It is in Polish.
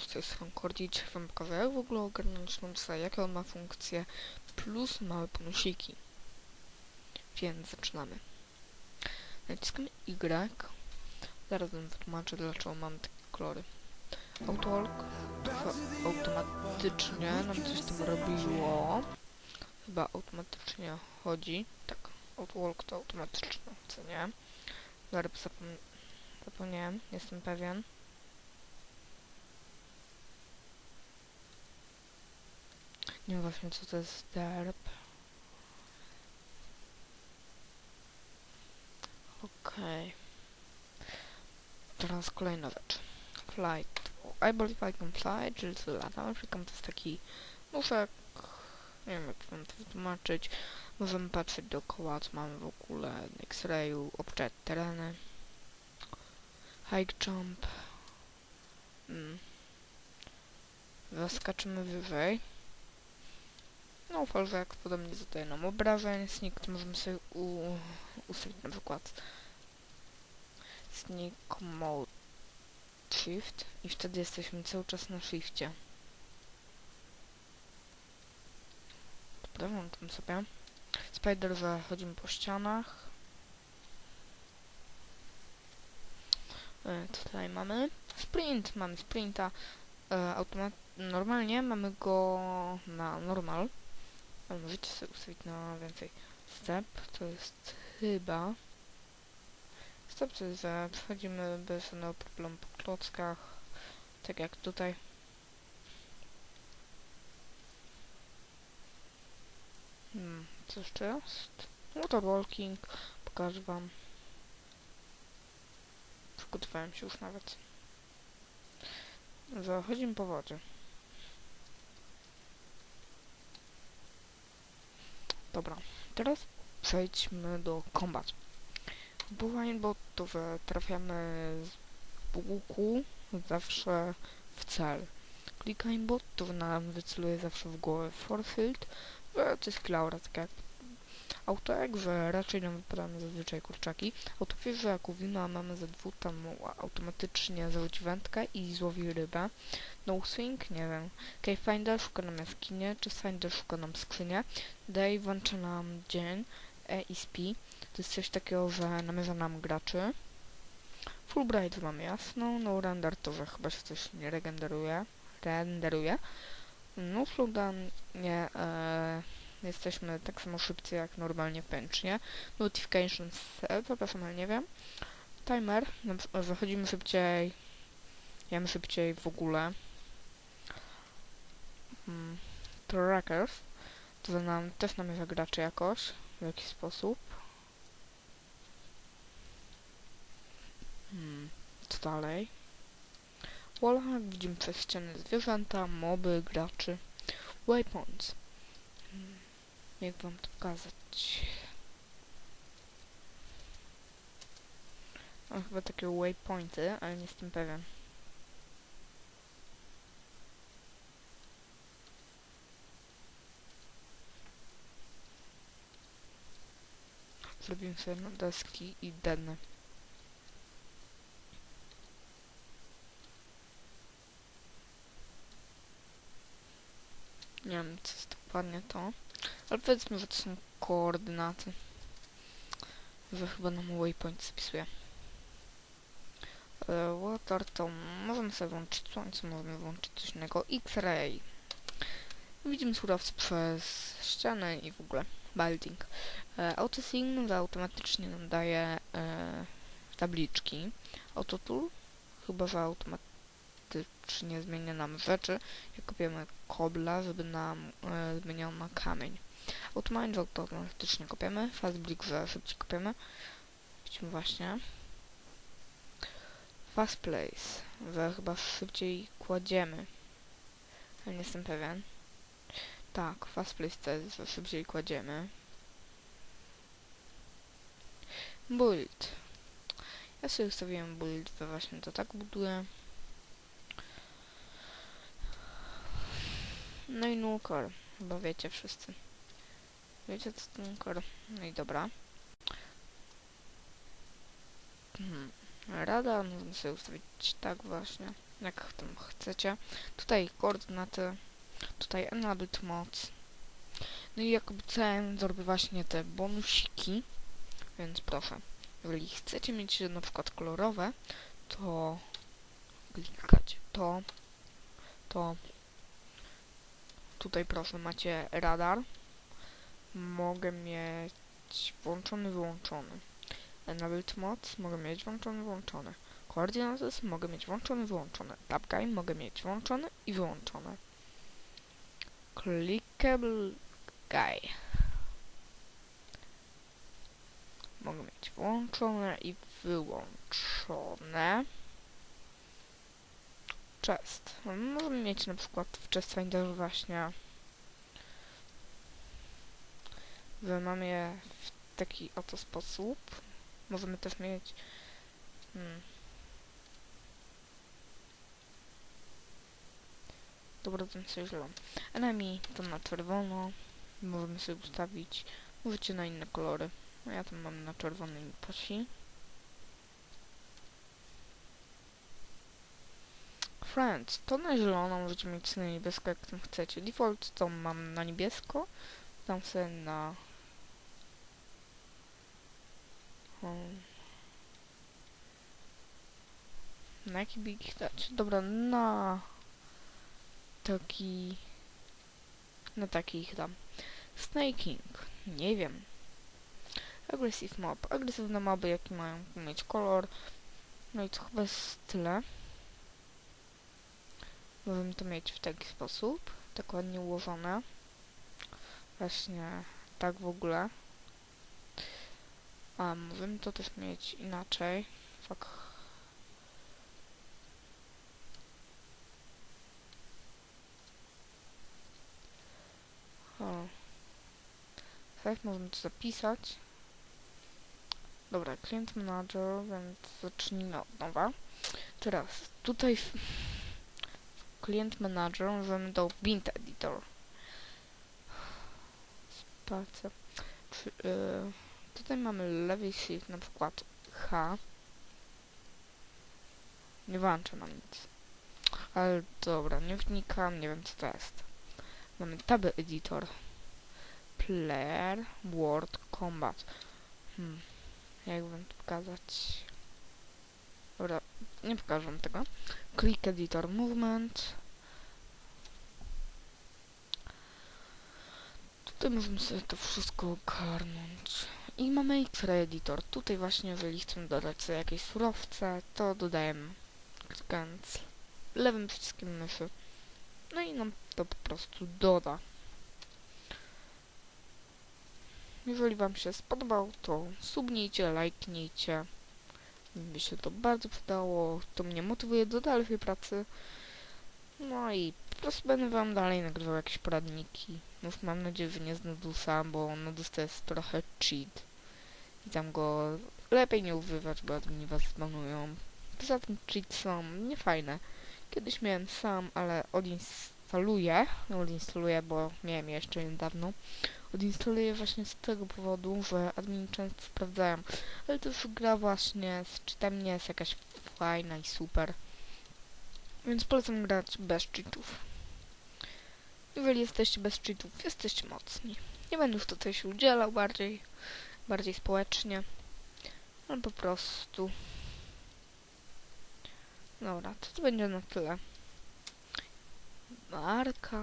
siemanko, z tej strony wam pokażę jak w ogóle ogarnąć Nodsa, jakie on ma funkcje, plus małe bonusiki. Więc zaczynamy. Naciskamy Y. Zaraz wam wytłumaczę, dlaczego mam takie kolory. Autowalk w- automatycznie nam coś tam robiło. Chyba automatycznie chodzi. Tak, Autowalk to automatyczne, co nie? Zapom zapomniałem, jestem pewien. Nie wiem właśnie co to jest derp. Okej. Teraz kolejna rzecz. Flight. I believe I can fly, czyli co latam. Freecam to jest taki muszek. Nie wiem jak wam to wytłumaczyć. Możemy patrzeć dookoła, co mamy w ogóle. X-rayu, obczać tereny. High jump. Mm. Zaskaczymy wyżej. No, falżek podobnie zadaje nam obrażeń. Sneak możemy sobie u, ustawić na przykład Sneak Mode Shift i wtedy jesteśmy cały czas na shifcie. Dobra, włączam sobie. Spider, że chodzimy po ścianach. E, tutaj mamy sprint, mamy sprinta. E, normalnie mamy go na normal. Ale możecie sobie ustawić na więcej. Step to jest chyba. Step to jest, że przechodzimy bez żadnego problemu po klockach. Tak jak tutaj. Hmm, co jeszcze jest? Motor walking. Pokażę wam. Przygotowałem się już nawet. Zachodzimy po wodzie. Dobra, teraz przejdźmy do bo to, że trafiamy z łuku zawsze w cel. Klikaj bot, to nam wyceluje zawsze w głowę Forfield, to jest klaura, tak jak auto, że raczej nam wypadają zazwyczaj kurczaki. Autofish, że jak łowimy, a mamy ze dwóch, tam automatycznie załodzi wędkę i złowi rybę. No swing, nie wiem. Keyfinder szuka nam jaskinie, czy Finder szuka nam skrzynię. Day włącza nam dzień, E i SP. To jest coś takiego, że namierza nam graczy. Fulbright mamy jasną, no render to, że chyba się coś nie regenderuje. Renderuje. No slowdown nie, e, jesteśmy tak samo szybcy jak normalnie pęcznie. Notification set, przepraszam, ale nie wiem. Timer, no, wychodzimy szybciej, jemy szybciej w ogóle. Hmm. Trackers, to nam też namierza graczy jakoś, w jakiś sposób. Hmm. Co dalej? Wallhack widzimy przez ściany zwierzęta, moby, graczy. Waypoints. Jak wam to pokazać? Mam chyba takie waypointy, ale nie jestem pewien. Zrobimy sobie na deski i denne. Nie wiem, co jest dokładnie to. Ale powiedzmy, że to są koordynaty. Że chyba nam waypoint zapisuje. E, water to możemy sobie włączyć słońce, możemy włączyć coś innego. X-ray. Widzimy surowce przez ścianę i w ogóle building. E, Autosync automatycznie nam daje e, tabliczki. Autotool chyba, że automatycznie zmienia nam rzeczy. Jak kopiemy kobla, żeby nam e, zmieniał na kamień. Automine to automatycznie kopiemy. Fast Brick, że szybciej kopiemy. Widzimy właśnie. Fast Place, że chyba szybciej kładziemy. Ale nie jestem pewien. Tak, Fast Place jest, że szybciej kładziemy. Build. Ja sobie ustawiłem build, że właśnie to tak buduję. No i Nukor. Chyba wiecie wszyscy. Wiecie co to Nukor? No i dobra. Hmm. Rada możemy sobie ustawić tak właśnie. jak tam chcecie. Tutaj koordynaty, tutaj enabled moc. No i jakby celem zrobię właśnie te bonusiki, więc proszę, jeżeli chcecie mieć na przykład kolorowe, to klikać to, to tutaj proszę macie radar, mogę mieć włączony, wyłączony. Enabled moc mogę mieć włączony, wyłączony. Coordinates mogę mieć włączony, wyłączony. Guy mogę mieć włączony i wyłączony. Clickable guy mogę mieć włączone i wyłączone. Chest. Możemy mieć na przykład w Chest właśnie że mamy je w taki oto sposób. Możemy też mieć hmm. Dobra, ten sobie źle. Enemy to na czerwono. Możemy sobie ustawić. Możecie na inne kolory. No ja tam mam na czerwonej pasi. Friends, to na zielono możecie mieć na niebiesko jak tam chcecie. Default to mam na niebiesko. Tam sobie na... Na jaki ich dać? Dobra, na... Taki... Na taki ich dam. Snaking. Nie wiem. Aggressive mob. Agresywne moby, jaki mają mieć kolor. No i to chyba jest tyle. Możemy to mieć w taki sposób. Tak ładnie ułożone. Właśnie tak w ogóle. A możemy to też mieć inaczej. Tak. O. Tak, możemy to zapisać. Dobra, klient manager, więc zacznijmy od nowa. Teraz, tutaj w klient manager możemy do bint editor. Spacja. Czy, yy, tutaj mamy lewy shift, na przykład H. Nie włączę nam nic. Ale dobra, nie wnikam, nie wiem co to jest. Mamy tab editor. Player, Word, Combat. Hmm. Jakbym to pokazać. Nie pokażę wam tego. Click Editor Movement. Tutaj możemy sobie to wszystko ogarnąć. I mamy X-Ray Editor. Tutaj właśnie, jeżeli chcemy dodać sobie jakieś surowce, to dodajemy klikając lewym przyciskiem myszy. No i nam to po prostu doda. Jeżeli Wam się spodobał, to subnijcie, lajknijcie. Mi się to bardzo przydało. To mnie motywuje do dalszej pracy. No i po prostu będę Wam dalej nagrywał jakieś poradniki. Już mam nadzieję, że nie z Nudusa, bo Nudus to jest trochę cheat. I tam go lepiej nie używać, bo admini Was zbanują. Poza tym cheat są niefajne. Kiedyś miałem sam, ale odinstaluję. Odinstaluję, bo miałem je jeszcze niedawno odinstaluję właśnie z tego powodu, że admini często sprawdzają. Ale to już gra właśnie z cheatem nie jest jakaś fajna i super. Więc polecam grać bez cheatów. Jeżeli jesteście bez cheatów, jesteście mocni. Nie będę już tutaj się udzielał bardziej, bardziej społecznie. Ale po prostu. Dobra, to, to będzie na tyle. Marka.